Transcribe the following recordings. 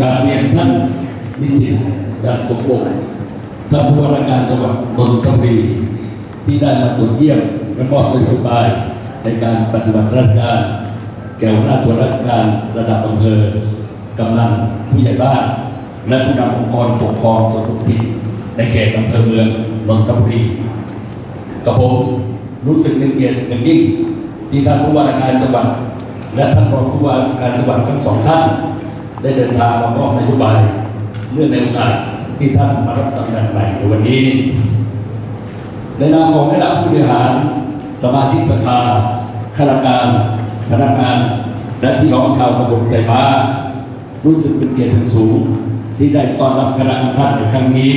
กราบเรียนท่านนิสิตจากสมบูรณ์ท่านผู้ว่าราชการจังหวัดนนทบุรีที่ได้มาตรวจเยี่ยมและมอบนโยบายในการปฏิบัติราชการแก่หัวหน้าส่วนราชการระดับอำเภอกำนันผู้ใหญ่บ้าน และผู้นำองค์กรปกครองส่วนท้องถิ่นในเขตอำเภอเมืองนนทบุรีกับผมรู้สึกเป็นเกียรติอย่างยิ่งที่ท่านผู้ว่าราชการจังหวัดและท่านรองผู้ว่าราชการจังหวัดทั้งสองท่าน ได้เดินทางมามอบนโยบายเนื่องในโอกาสที่ท่านมารับตำแหน่งใหม่ในวันนี้ ในนามของคณะผู้บริหาร สมาชิกสภาข้าราชการพนักงานและพี่น้องชาวตำบลไซม้า รู้สึกเป็นเกียรติอย่างสูง ที่ได้ต้อนรับคณะท่านในครั้งนี้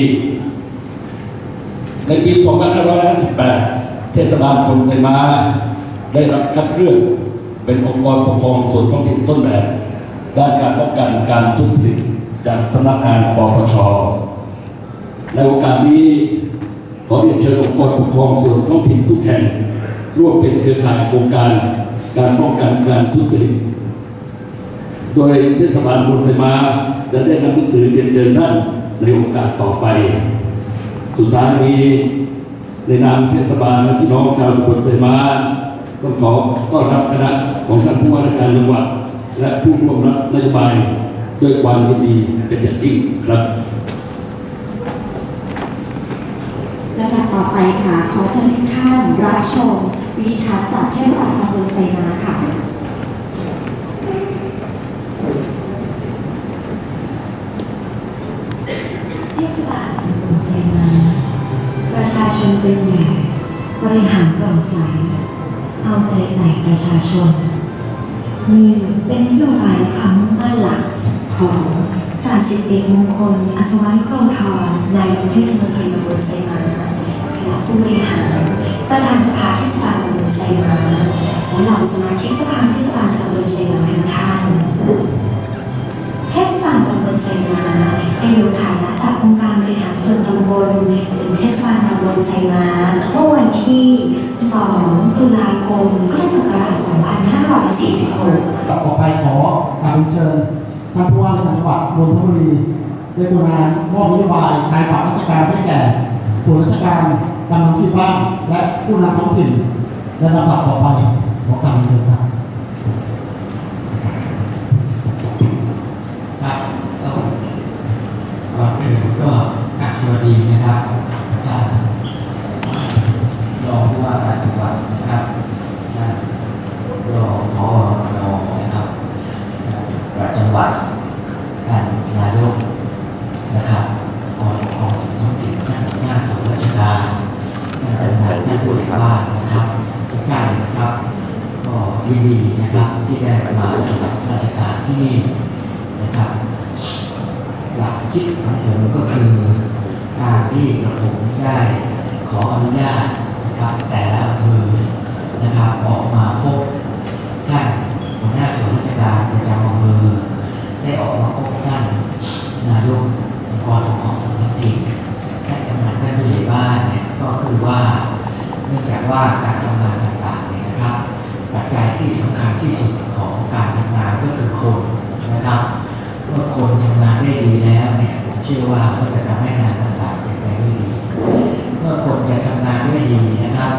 ในปี 2558 เทศบาลตำบลไซม้า ได้รับคัดเลือกเป็นองค์กรปกครองส่วนท้องถิ่นต้นแบบ ด้านการป้องกันการทุจริตจากสำนักงานปปชในโอกาสนี้ขอเรียนเชิญองค์กรปกครองส่วนท้องถิ่นทุกแห่งร่วมเป็นเครือข่ายโครงการการป้องกันการทุจริตโดยเทศบาลบุญไฟมาจะได้นำหนังสือเรียนเชิญท่านในโอกาสต่อไป สุดท้ายนี้ในนามเทศบาลและพี่น้องชาวบลไซมาต้องขอต้อนรับคณะของท่านผู้ว่าราชการจังหวัด และผู้ร่วมรับนโยบายด้วยความยินดีเป็นอย่างยิ่งครับลำดับต่อไปค่ะ ขอเชิญทุกท่านรับชมวิดีทัศน์จากเทศบาลตำบลไซม้าค่ะเทศบาลตำบลไซมา ประชาชนเป็นใหญ่บริหารโปร่งใส เอาใจใส่ประชาชน มีเป็นนโยบายความมุ่งมั่นหลักของจ่าสิบเอกมงคล อัศวรรณโครงทรนายกเทศมนตรีตำบลไซมาคณะผู้บริหารประธานสภาเทศบาลตำบลไซมาและเหล่าสมาชิกสภาเทศบาลตำบลไซมาทุกท่านเทศบาลตำบลไซมาได้อยู่ฐานะจากองค์การบริหารส่วนตำบลเป็นเทศบาลตำบลไซมาเมื่อวันที่ 2 ตุลาคมพุทธศักราช 2546 ต่อไปขอกราบเรียนเชิญท่านผู้ว่าราชการจังหวัดนนทบุรีได้กรุณามอบนโยบายการปรับราชการให้แก่ส่วนราชการกำลังที่บ้านและผู้นำท้องถิ่นในลำดับต่อไปขอกราบเรียนเชิญครับครับก็ก่อนอื่นก็กราบสวัสดีนะครับท่านรองผู้ ว่าการจังหวัดนะครับท่านรองผอรอนะครับประจังหวัดท่านนายกนะครับกองกองส่วนท้องถิ่นท่านหน้าส่วนราชการท่านกำนันท่านผู้ใหญ่บ้านนะครับทุกท่านนะครับก็ยินดีนะครับที่ได้มาปฏิบัติราชการที่นี่นะครับหลักคิดของผมก็คือการที่กระผมได้ขออนุญาต นะครับ แต่ละอำเภอนะครับออกมาพบท่านหัวหน้าส่วนราชการประจำอำเภอได้ออกมาพบท่านนายกองค์กรปกครองส่วนท้องถิ่นท่านกำนันท่านผู้ใหญ่บ้านเนี่ยก็คือว่าเนื่องจากว่าการทำงานต่างๆเนี่ยนะครับ ปัจจัยที่สำคัญที่สุดของการทำงานก็คือคนนะครับเมื่อคนทำงานได้ดีแล้วเนี่ยผมเชื่อว่าก็จะทำให้งานต่างๆเป็นไปได้ดี เมื่อคนจะทำงานได้ดีนะครับ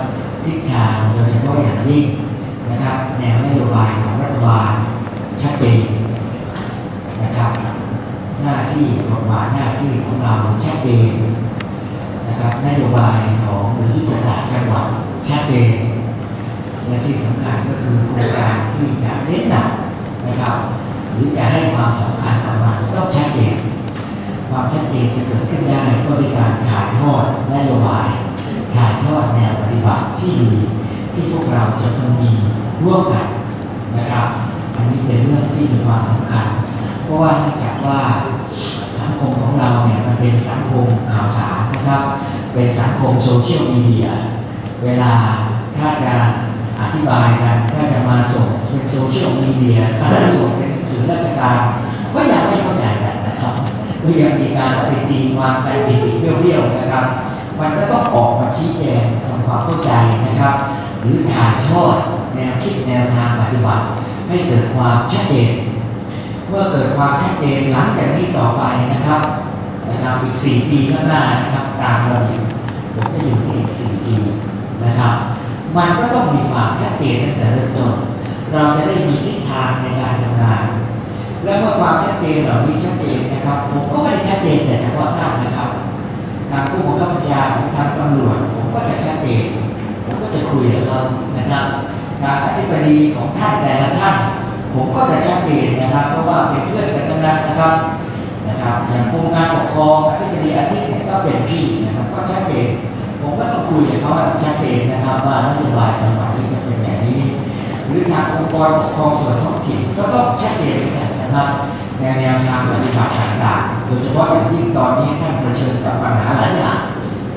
ทิศทางโดยเฉพาะอย่างยิ่งนะครับ แนวนโยบายของรัฐบาลชัดเจนนะครับ หน้าที่บทบาทหน้าที่ของเราชัดเจนนะครับ นะครับนโยบายของหรือยุทธศาสตร์จังหวัดชัดเจน และที่สำคัญก็คือโครงการที่จะเน้นหนักนะครับ หรือจะให้ความสำคัญกับมันต้องชัดเจน ความชัดเจนจะเกิดขึ้นได้ก็ด้วยการถ่ายทอดนโยบาย ถ่ายทอดแนวปฏิบัติที่ดีที่พวกเราจะต้องมีร่วมกันนะครับ อันนี้เป็นเรื่องที่มี ความสำคัญ เพราะว่าเนื่องจากว่าสังคมของเราเนี่ยมันเป็นสังคมข่าวสารนะครับ เป็นสังคมโซเชียลมีเดียเวลาถ้าจะอธิบายกันถ้าจะมาส่งเป็นโซเชียลมีเดียถ้าส่งเป็นหนังสือราชการก็ยังไม่เข้าใจกันนะครับก็ยังมีการไปตีความกันบิดๆเบี้ยวๆนะครับ มันก็ต้องออกมาชี้แจงทำความเข้าใจนะครับ หรือถ่ายทอดแนวคิดแนวทางปฏิบัติให้เกิดความชัดเจน เมื่อเกิดความชัดเจนหลังจากนี้ต่อไปนะครับนะครับอีก 4 ปีข้างหน้านะครับตามระเบียบผมจะอยู่ที่อีก 4 ปีนะครับ มันก็ต้องมีความชัดเจนตั้งแต่เริ่มต้นเราจะได้มีทิศทางในการทำงาน และเมื่อความชัดเจนเหล่านี้ชัดเจนนะครับ ผมก็ไม่ได้ชัดเจนแต่เฉพาะท่านนะครับทางผู้บังคับบัญชาทางตำรวจผมก็จะชัดเจนผมก็จะคุยกับเขานะครับทางอธิบดีของท่านแต่ละท่าน ผมก็จะชัดเจนนะครับ เพราะว่าเป็นเพื่อนกันทั้งนั้นนะครับนะครับอย่างกรมการปกครองอธิบดีอาทิตย์เนี่ยก็เป็นพี่นะครับก็ชัดเจน ผมก็ต้องคุยกับเขาให้ชัดเจนนะครับ ว่านโยบายจังหวัดนี้จะเป็นอย่างนี้ หรือทางองค์กรปกครองส่วนท้องถิ่นก็ต้องชัดเจนนกันนะครับในแนวทางปฏิบัติต่างๆ โดยเฉพาะอย่างยิ่งตอนนี้ท่านเผชิญกับปัญหาหลายอย่าง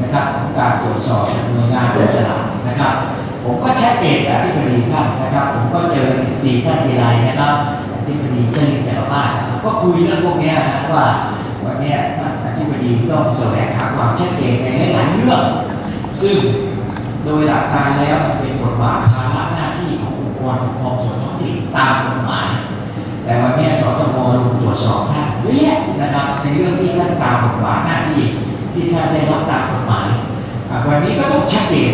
นะครับของการตรวจสอบหน่วยงานอิสระนะครับ ผมก็ชัดเจนกับที่ปดีท่านนะครับ ผมก็เจอดีท่านทีไรนะครับที่ปดีเจริญจักรพาสนะครับก็คุยเรื่องพวกนี้นะว่าวันนี้ท่านอธิบดีต้องแสวงหาความชัดเจนในหลายๆเรื่องซึ่งโดยหลักการแล้วเป็นบทบาทภาระหน้าที่ขององค์กรปกครองส่วนท้องถิ่นตามกฎหมาย แต่วันนี้สตมลงตรวจสอบท่านเยอะแยะนะครับในเรื่องที่ท่านตามบทบาทหน้าที่ที่ท่านได้รับตามกฎหมายอะวันนี้ก็ต้องชัดเจน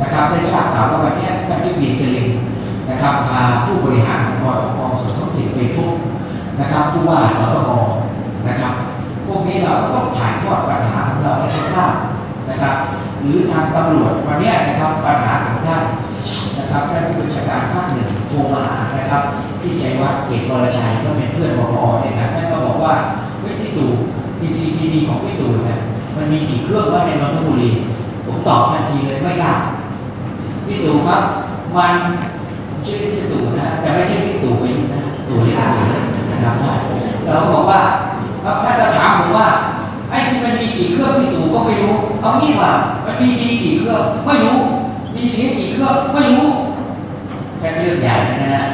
นะครับได้ทราบข่าวว่าวันนี้ท่านที่มีจริงนะครับพาผู้บริหารองค์กรปกครองส่วนท้องถิ่นไปพบนะครับผู้ว่าสตมนะครับ พวกนี้เราก็ต้องถ่ายทอดปัญหาของเราให้ทราบนะครับ หรือทางตำรวจวันนี้นะครับปัญหาของท่านนะครับท่านผู้บัญชาการภาคหนึ่งโทรมาหานะครับ ที่ชัยวัฒน์เกตวรชัยก็เป็นเพื่อนวปเนี่ยนะท่านก็บอกว่าเฮ้ยพี่ตู่ PCTV ของพี่ตู่เนี่ยมันมีกี่เครื่องว่าในนนทบุรีผมตอบทันทีเลยไม่ทราบ พี่ตู่ครับมันชื่อชื่อตู่นะแต่ไม่ใช่พี่ตู่ไปนะตู่เล็กตู่นะครับเราบอกว่าแล้วท่าถามผมว่าไอ้ที่มันมีกี่เครื่องพี่ตู่ก็ไม่รู้เอางี้ว่ามันมีดีกี่เครื่องไม่รู้มีเสียกี่เครื่องไม่รู้แค่เรื่องใหญ่นะฮะ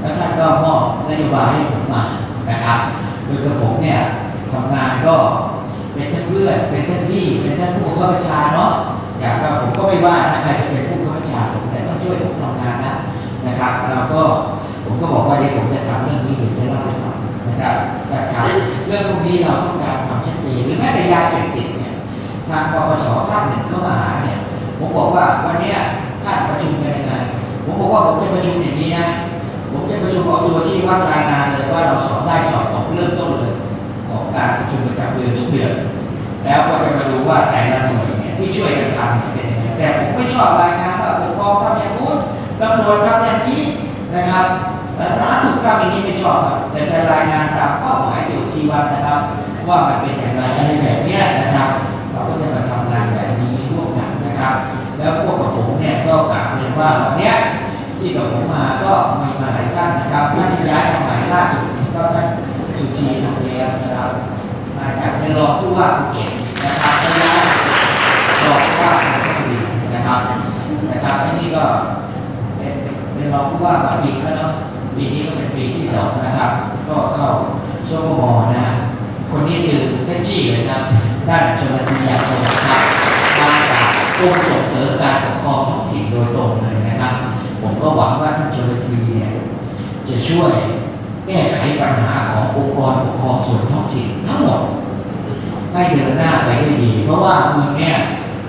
แล้วท่านก็มอบนโยบายให้ผมมานะครับโดยกับผมเนี่ยทำงานก็เป็นทั้งเพื่อนเป็นทั้งพี่เป็นทั้งผู้บังคับบัญชาเนาะอย่างก็ผมก็ไม่ว่านะใครจะเป็น ช่วยผมทำงานนะนะครับเราก็ผมก็บอกว่าเดี๋ยวผมจะทำเรื่องนี้เดี๋ยวจะเล่าให้ฟังนะครับนะครับเรื่องพวกนี้เราต้องการความชัดเจนหรือแม้แต่ยาเสพติดเนี่ยทางปปสภาคหนึ่งเข้ามาหาเนี่ยผมบอกว่าวันนี้ท่านประชุมกันยังไงผมบอกว่าผมจะประชุมอย่างนี้นะผมจะประชุมเอาตัวชี้วัดรายงานเลยว่าเราสอบได้สอบตกเริ่มต้นเลยของการประชุมประจำเดือนทุกเดือนแล้วก็จะมาดูว่าแต่ละหน่วยเนี่ยที่ช่วยกันทำเนี่ยเป็นยังไงแต่ผมไม่ชอบรายงาน กองทำอย่างนู้นตำรวจทำอย่างนี้นะครับแต่สาธารณสุขทำอย่างนี้ไม่ชอบครับแต่จะรายงานตามเป้าหมายอยู่ชีวัดนะครับ ว่ามันเป็นอย่างไรอะไรแบบนี้นะครับ เราก็จะมาทำงานแบบนี้ร่วมกันนะครับ แล้วพวกกับผมเนี่ยก็กล่าวเรียนว่าวันนี้ที่กับผมมาก็มีมาหลายท่านนะครับท่านที่ย้ายมาใหม่ล่าสุดนี่ก็ท่านสุธีทองเลียมนะครับมาจากเป็นรองผู้ว่าภูเก็ตนะครับก็ย้ายรองผู้ว่าจันทบุรีนะครับ นะครับอันนี้ก็เป็นเรองผู้ว่ามาปีแล้วเนาะปีนี้ก็เป็นปีที่สองนะครับ ก็เข้าโซโมนะฮะคนนี้คือท่านชี้เลยครับท่านชลธียาสวัสดิ์ครับมาจากกรมส่งเสริมการปกครองท้องถิ่นโดยตรงเลยนะครับ ผมก็หวังว่าท่านชลทีเนี่ยจะช่วยแก้ไขปัญหาขององค์กรปกครองส่วนท้องถิ่นทั้งหมดให้เดินหน้าไปได้ดี เพราะว่าเมืองเนี่ย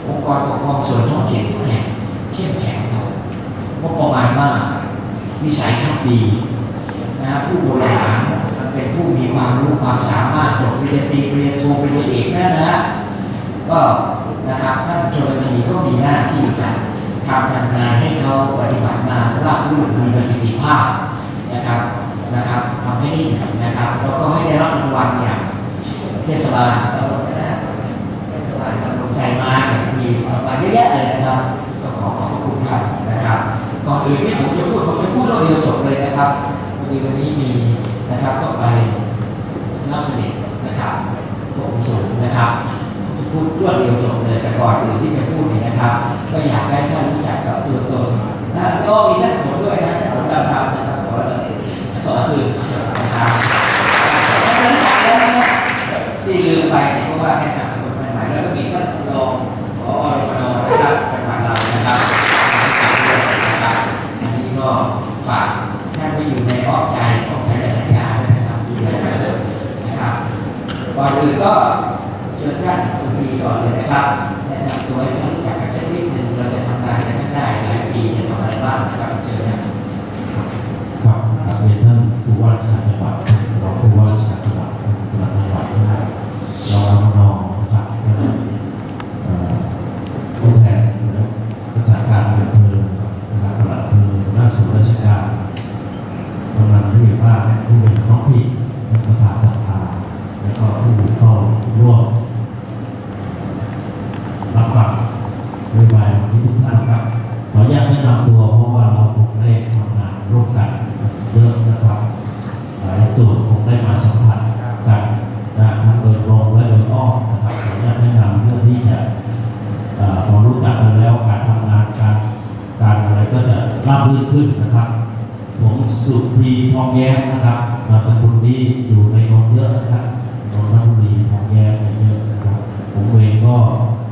องค์กรปกครองส่วนท้องถิ่นทุกแห่ง เข้มแข็งครับงบประมาณมากวิสัยทัศน์ดีนะฮะผู้บริหารมันเป็นผู้มีความรู้ความสามารถจบปริญญาตรีปริญญาโทปริญญาเอกนั่นนะก็นะครับท่านชลทีก็มีหน้าที่จะทำทำงานให้เขาปฏิบัติงานราบรื่นมีประสิทธิภาพนะครับนะครับทำให้ได้ดีนะครับแล้วก็ให้ได้รับรางวัลอย่างเทศบาลตำบลนะเทศบาลตำบลไซมาเนี่ยมีรางวัลเยอะแยะเลยนะครับพระคุณท่านนะครับ ก่อนอื่นที่ผมจะพูดผมจะพูดรวดเดียวจบเลยนะครับวันนี้วันนี้มีนะครับก็ไปนักสนิทนะครับผมสูงนะครับจะพูดรวดเดียวจบเลยแต่ก่อนอื่นที่จะพูดเนี่ยนะครับ ก็อยากให้ท่านรู้จักกับตัวตนนะก็มีท่านผลด้วยนะท่านผลดาวทำนะครับขอเลยขอคือนะครับท่านรู้จักแล้วนะครับที่ลืมไปเนี่ยเพราะว่าแค่นำคนใหม่ๆแล้วก็มีท่านรองผอรมนนะครับจังหวัดเรานะครับนะครับอันนี้ก็ฝากท่านไว้อยู่ในอ้อมใจอ้อมใจและสัญญาด้วยนะครับดูแลเลยนะครับ ก่อนอื่นก็เชิญท่านสุธีก่อนเลยนะครับแนะนำตัวให้ท่านรู้จักกันสักนิดหนึ่งเราจะทำงานกันได้หลายปีจะทำอะไรบ้างนะครับเชิญนะ ครับกราบเรียนท่านผู้ว่าราชการจังหวัดรองผู้ว่าราชการจังหวัดจังหวัดจังหวัดนะครับรองรองนะครับแล้วก็เอ่อผู้แทนนะครับรักษาการอำเภอนะครับปลัดอำเภอหน้าส่วนราชการกำนันผู้ใหญ่บ้านและผู้เป็นท้องถิ่นและประธานสภาแล้วก็ผู้เข้าร่วม รับฟังนโยบายของทุกท่านครับ ขออนุญาตแนะนำตัวเพราะว่าเราคงได้ทำงานร่วมกันเยอะนะครับ หลายส่วนคงได้มาสัมผัสกันนะทั้งโดยตรงและโดยอ้อมนะครับขออนุญาตแนะนำเพื่อที่จะเอ่อพอรู้จักกันแล้วการทำงานการการอะไรก็จะราบรื่น ขึ้นนะครับ ผมสุธีทองแย้มนะครับนามสกุลนี้อยู่ในนนเยอะนะครับนนทบุรีทองแย้มเยอะนะครับ ผมเองก็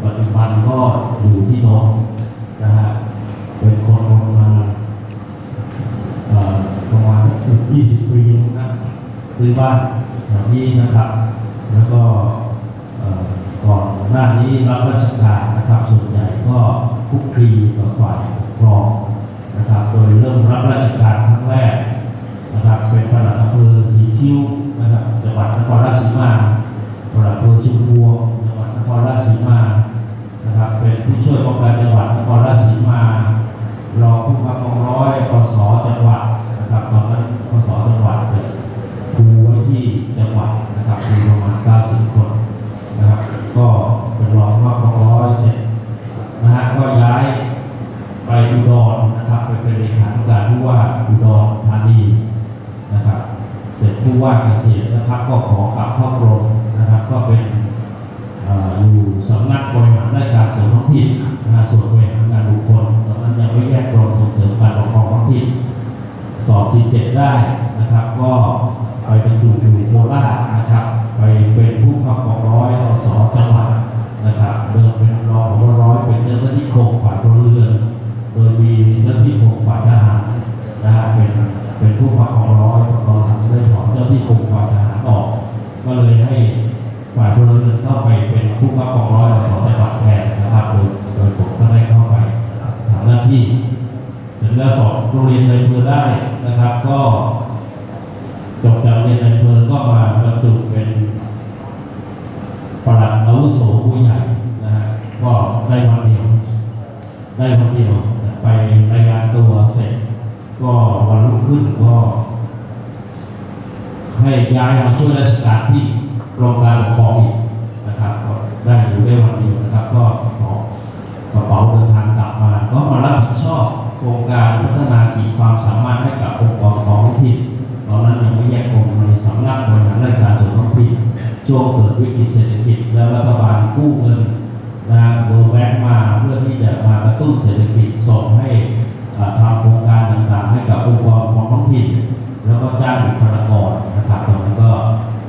ปัจจุบันก็อยู่ที่นนท์นะฮะเป็นคนนนท์มาประมาณเกือบ20ปีนะซื้อบ้านแถวนี้นะครับ แล้วก็ก่อนหน้านี้รับราชการนะครับ ส่วนใหญ่ก็คุกคีกับฝ่ายปกครอง นะครับ โดยเริ่มรับราชการครั้งแรกนะครับเป็นปลัดอำเภอสีคิ้ว ได้ ปลัดอาวุโสผู้ใหญ่นะฮะก็ได้วันเดียว ได้วันเดียวไปรายงานตัวเสร็จ ก็วันรุ่งขึ้นก็ ให้ย้ายมาช่วยราชการที่กรมการปกครองอีกนะครับก็ได้อยู่ได้วันเดียวนะครับ ก็ขอกระเป๋าเดินทางกลับมา ก็มารับผิดชอบโครงการพัฒนาขีดความสามารถให้กับองค์กรท้องถิ่ตอนนั้นยังไม่แยกกรมในสำนักบริหารราชการส่วนท้องถิ่น ช่วงเกิดวิกฤตเศรษฐกิจแล้วรัฐบาลกู้เงินนะเบอร์แบงมาเพื่อที่จะมากระตุ้นเศรษฐกิจส่งให้อ่าทำโครงการต่างๆให้กับองค์กรของท้องถิ่น แล้วก็จ้างบุคลากรนะครับตรงนั้นก็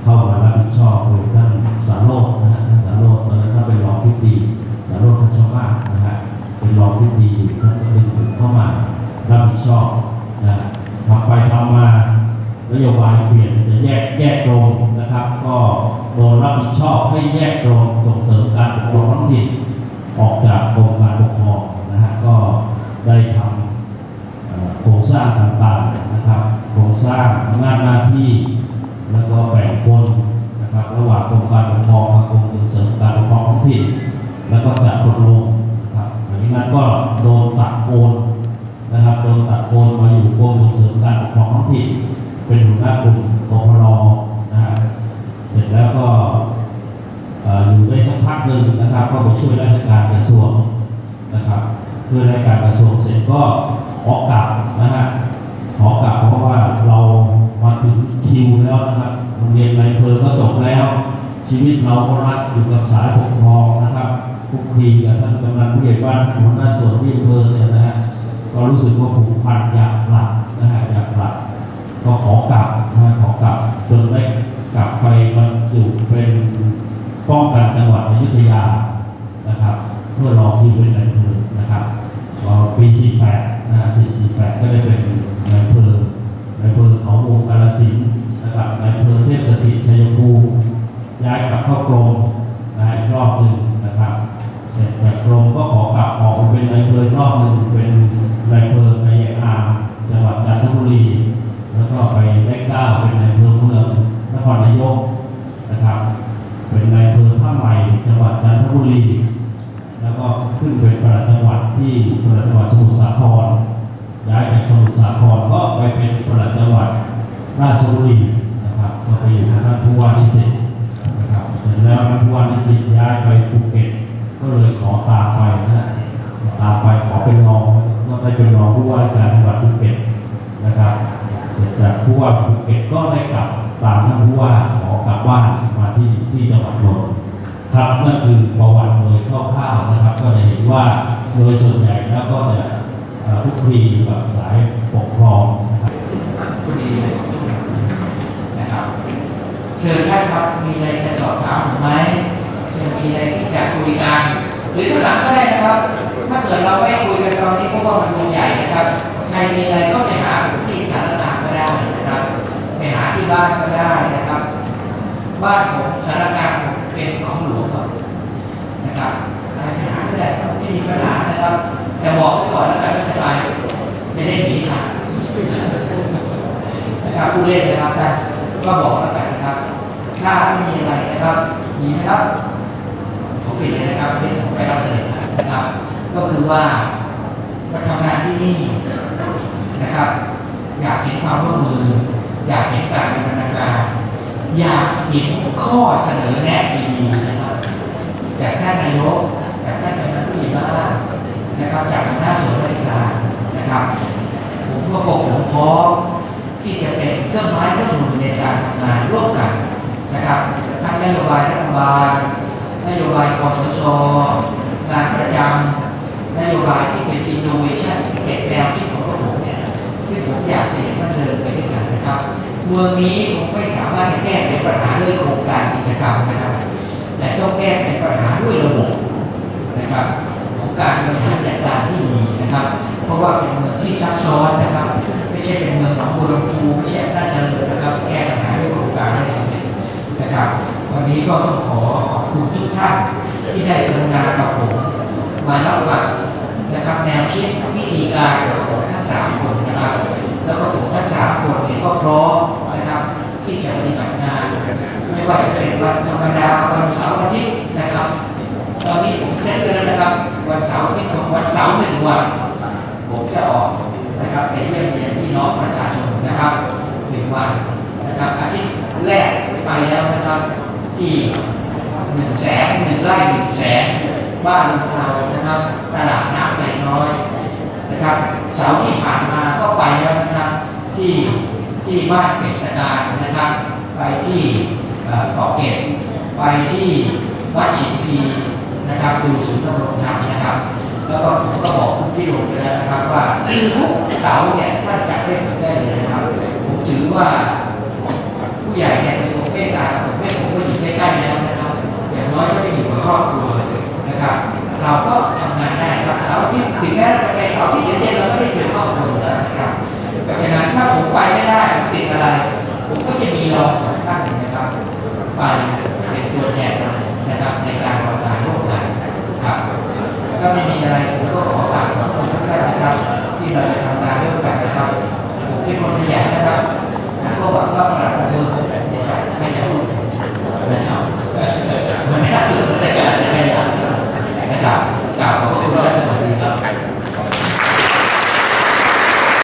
เข้ามารับผิดชอบโดยท่านสารโรจน์นะฮะท่านสารโรจน์ตอนนั้นท่านเป็นรองพิธีสารโรจน์ท่านชาวบ้านนะฮะเป็นรองพิธีอยู่ท่านก็ดึงผมเข้ามารับผิดชอบนะทำไปทำมานโยบายเปลี่ยนจะแยกแยกกรมนะครับ ก็โดนรับผิดชอบให้แยกกรมส่งเสริมการปกครองท้องถิ่นออกจากกรมการปกครองนะฮะก็ได้ทำ เอ่อโครงสร้างต่างๆนะครับ โครงสร้างอำนาจหน้าที่ แล้วก็ แบ่งคนนะครับระหว่างกรมการปกครองกับกรมส่งเสริมการปกครองท้องถิ่นแล้วก็จัดลงนะครับหลังจากนั้นก็โดนตัดโอนนะครับโดนตัดโอนมาอยู่กรมส่งเสริมการปกครองท้องถิ่นเป็นหัวหน้ากลุ่มกพรนะฮะเสร็จแล้วก็อยู่ได้สักพักหนึ่งนะครับก็ไปช่วยราชการกระทรวงนะครับเพื่อราชการกระทรวงเสร็จก็ขอกลับนะฮะขอกลับเพราะว่าเรามาถึงคิวแล้วนะครับโรงเรียนในเพลก็จบแล้ว ชีวิตเราก็รัดอยู่กับสายปกครองนะ คุกคีกับท่านกำนันผู้ใหญ่บ้านหัวหน้าส่วนที่อำเภอเนี่ยนะฮะก็รู้สึกว่าผูกพันอยากหลักนะฮะอยากหลักก็ขอกลับนะฮะขอกลับจนได้กลับไปบรรจุเป็นป้องกันจังหวัดอยุธยานะครับ เพื่อรอคิวเป็นนายอำเภอนะครับพอปี 48นะฮะ48 ก็ได้เป็นนายอำเภอนายอำเภอเขาวงกาลสินธุ์นะครับนายอำเภอเทพสถิตชัยภูมิ ย้ายกลับเข้ากรมนะอีกรอบหนึ่งนะครับเสร็จจากกรมก็ขอกลับออกมาเป็นนายอำเภอรอบหนึ่งเป็นนายอำเภอในอามจังหวัดจันทบุรี แล้วก็ไปได้เก้าเป็นนายอำเภอเมืองนครนายกนะครับ เป็นนายอำเภอท่าใหม่จังหวัดจันทบุรี แล้วก็ ขึ้นเป็นประหลัดจังหวัดที่ประหลัดจังหวัดสมุทรสาครย้ายจากสมุทรสาครก็ไปเป็นประหลัดจังหวัดราชบุรีนะครับก็ไปอยู่กับท่านผู้ว่านิสิตนะครับเสร็จแล้วท่านผู้ว่านิสิตย้ายไปภูเก็ตก็เลยขอตามไปนะฮะตามไปขอเป็นรองก็ได้เป็นรองผู้ว่าการจังหวัดภูเก็ตนะครับเสร็จจากผู้ว่าภูเก็ตก็ได้กลับตามท่านผู้ว่าขอกลับบ้านมาที่ที่จังหวัดนนท์ ครับนั่นคือประวัติโดยคร่าวๆนะครับ ก็จะเห็นว่าโดยส่วนใหญ่แล้วก็จะเอ่อคลุกคลีอยู่กับสายปกครองนะครับพอดีเลยสองทุ่มนะครับเชิญท่านครับมีอะไรจะสอบถามผมไหมเชิญมีอะไรที่จะคุยกัน หรือถ้าหลังก็ได้นะครับ ถ้าเกิดเราไม่คุยกันตอนนี้เพราะว่ามันดูใหญ่นะครับใครมีอะไรก็ไปหาที่สารกลางก็ได้นะครับไปหาที่บ้านก็ได้นะครับ บ้านผมสารกลางเป็นของหลวงครับ นะครับใครไปหาก็ได้ครับไม่มีปัญหานะครับแต่บอกไว้ก่อนแล้วกันไม่สบายจะได้หนีทันนะครับผู้เล่นนะครับแต่ก็บอกแล้วกันนะครับ ถ้าไม่มีอะไรนะครับมีนะครับผมปิดเลยนะครับที่ผมไปรับเสด็จนะครับ ก็คือว่ามาทำงานที่นี่นะครับ อยากเห็นความร่วมมือ อยากเห็นการดำเนินการ อยากเห็นข้อเสนอแนะดีๆนะครับ จากท่านนายกจากท่านกำนันผู้ใหญ่บ้านนะครับจากหัวหน้าส่วนราชการนะครับผมก็บอกผมพร้อมที่จะเป็นเครื่องไม้เครื่องมือในการทำงานร่วมกันนะครับทั้งนโยบายรัฐบาลนโยบายกสชงานประจำนโยบายที่เป็น innovation เก็บแนวคิดของพวกผมเนี่ยซึ่งผมอยากจะเห็นมันเดินไปด้วยกันนะครับ เมืองนี้ผมไม่สามารถจะแก้ไขปัญหาด้วยโครงการกิจกรรมนะครับ แต่ต้องแก้ไขปัญหาด้วยระบบ นะครับของการบริหารจัดการที่ดีนะครับ เพราะว่าเป็นเมืองที่ซับซ้อนนะครับ ไม่ใช่เป็นเมืองหนองบัวลำพูไม่ใช่อำนาจเจริญนะครับ แก้ปัญหาด้วยโครงการให้สำเร็จนะครับ วันนี้ก็ต้องขอขอบคุณทุกท่านที่ได้กรุณากับผมมารับฟังนะครับแนวคิดวิธีการของผมทั้งสามคนนะครับ แล้วก็ผมทั้งสามคนเนี่ยก็พร้อมนะครับ ที่จะปฏิบัติงาน ไม่ว่าจะเป็นวันธรรมดาวันเสาร์อาทิตย์นะครับ ตอนนี้ผมเซ็ตเลยนะครับ วันเสาร์อาที่ของวันเสาร์หนึ่งวัน ผมจะออกนะครับไปเยี่ยมเยียนพี่น้องประชาชนนะครับหนึ่งวันนะครับอาทิตย์แรกไปแล้วนะครับ ที่หนึ่งแสนหนึ่งไร่หนึ่งแสนบ้านลุงเรานะครับตลาดน้ำใส่น้อยนะครับเสาร์ที่ผ่านมาก็ไปแล้วนะครับที่ที่บ้านเป็ดตะการนะครับ ไปที่เกาะเก็ดไปที่วัดฉิมพี นะครับดูศูนย์ดำรงธรรมนะครับ แล้วก็ผมก็บอกคุณพี่หลวงไปแล้วนะครับ ว่าทุกเสาเนี่ยท่านจัดได้ผมได้เลยนะครับ ผมถือว่าผู้ใหญ่เนกระทรวงเมตตาผมไม่ผมก็อยู่ใกล้ๆแล้วนะครับ อย่างน้อยก็ได้อยู่กับครอบครัว